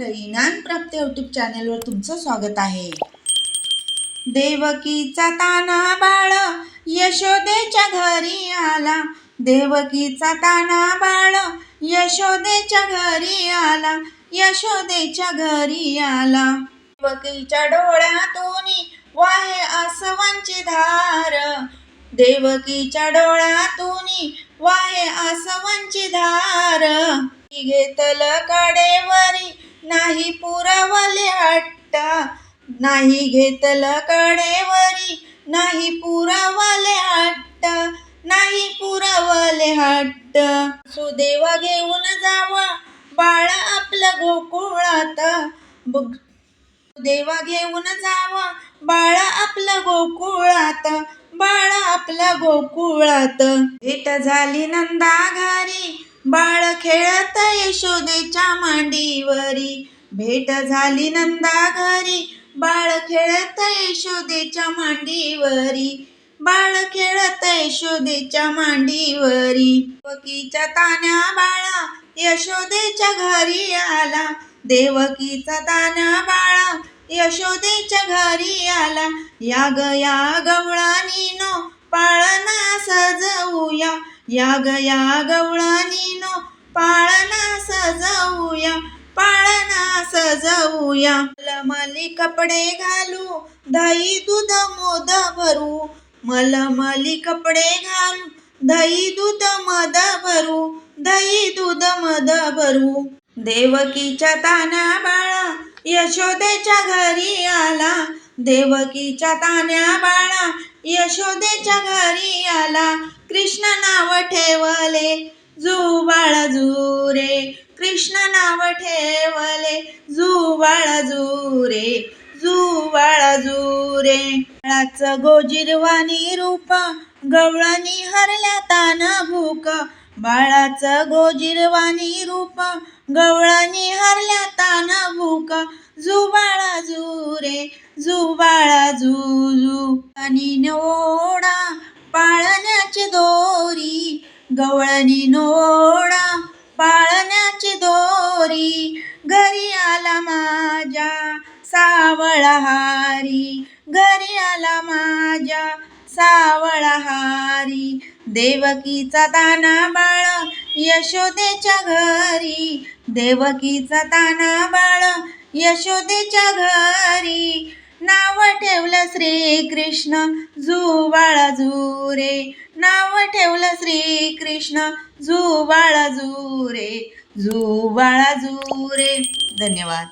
मंडळी ज्ञानप्राप्त युट्यूब चॅनेलवर तुमचं स्वागत आहे. देवकीचा ताना बाळ यशोदेच्या घरी आला. देवकीचा ताना बाळ यशोदेच्या घरी आला. यशोदेच्या घरी आला. देवकीच्या डोळ्यातून वाहे आसवांची धार देवकीच्या डोळ्यातून वाहे आसवांची धार घेतल कडेवरी नाही पुरवले हट्ट नाही घेतलं कडेवरी नाही पुरवले हट्ट नाही पुरवले हट्ट. सुदेवा घेऊन जावा बाळ आपलं गोकुळात. बघ देवा घेऊन जावा बाळ आपलं गोकुळात बाळ आपलं गोकुळात. भेट झाली नंदा घरी बाळ खेळत यशोदेच्या मांडीवरी. भेट झाली नंदा घरी. बाळ खेळत यशोदेच्या मांडीवरी. बाळ खेळत यशोदेच्या मांडीवरी. देवकीच्या तान्या बाळा यशोदेच्या घरी आला. देवकीचा तान्या बाळा यशोदेच्या घरी आला. या गया गवळा नीनो पाळणा सजवूया. या ग या गवळणीनो पाळणा सजवूया पाळणा सजवूया. मलमली कपडे घालू दही दूध मोद भरू. मलमली कपडे घालू दही दूध मद भरू. दही दूध मद भरू. देवकीच्या ताना बाळा यशोदेच्या घरी आला. देवकीच्या तान्या बाळा यशोदेच्या घरी आला. कृष्ण नाव ठेवले जू बाळा जू रे. कृष्ण नाव ठेवले जू बाळा जू रे. जू बाळा जू रे. बाळाचं गोजिरवाणी रूप गवळणी हरल्या तान भूक. बाळाचं गोजिरवाणी रूप गवळणी हरल्या ताना भूका जुबाळा जुरे जुबाळा जुजू. आणि नोडा पाळण्याची दोरी गवळणी नोडा पाळण्याची दोरी. घरी आला माझ्या सावळहारी घरी आला माझ्या सावळहारी. देवकीचा ताना बाळ यशोदेच्या घरी. देवकीचा ताना बाळ यशोदेच्या घरी. नाव ठेवलं श्रीकृष्ण कृष्ण बाळा जू नाव ठेवलं श्रीकृष्ण जू बाळा जू रे जू बाळा रे धन्यवाद.